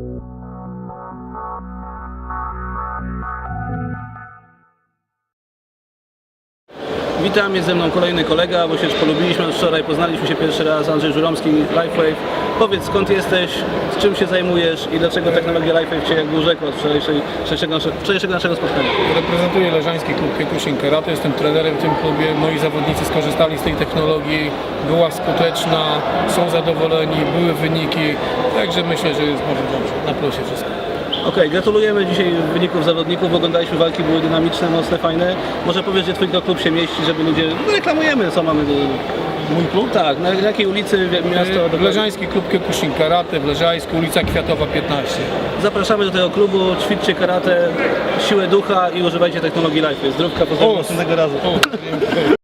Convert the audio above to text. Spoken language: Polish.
Música Witam, jest ze mną kolejny kolega, bo się polubiliśmy od wczoraj, poznaliśmy się pierwszy raz, Andrzej Żuromski, LifeWave. Powiedz skąd jesteś, z czym się zajmujesz i dlaczego technologia LifeWave Cię jakby urzekła od wczorajszego, wczorajszego naszego spotkania? Reprezentuję Leżański Klub Kyokushin Karate, jestem trenerem w tym klubie. Moi zawodnicy skorzystali z tej technologii, była skuteczna, są zadowoleni, były wyniki, także myślę, że jest może dobrze, na plusie wszystko. Okej, gratulujemy dzisiaj wyników zawodników, oglądaliśmy walki, były dynamiczne, mocne, fajne. Może powiedz, gdzie Twój klub się mieści, żeby ludzie... No, reklamujemy, co mamy do... Mój klub? Tak, na jakiej ulicy, miasto... dokładnie? Leżański Klub Kyokushin Karate w Leżańsku, ulica Kwiatowa 15. Zapraszamy do tego klubu, ćwiczcie karate, siłę ducha i używajcie technologii LifeWave. Zdrówka, pozdrawiam O! następnego razu. O, dziękuję.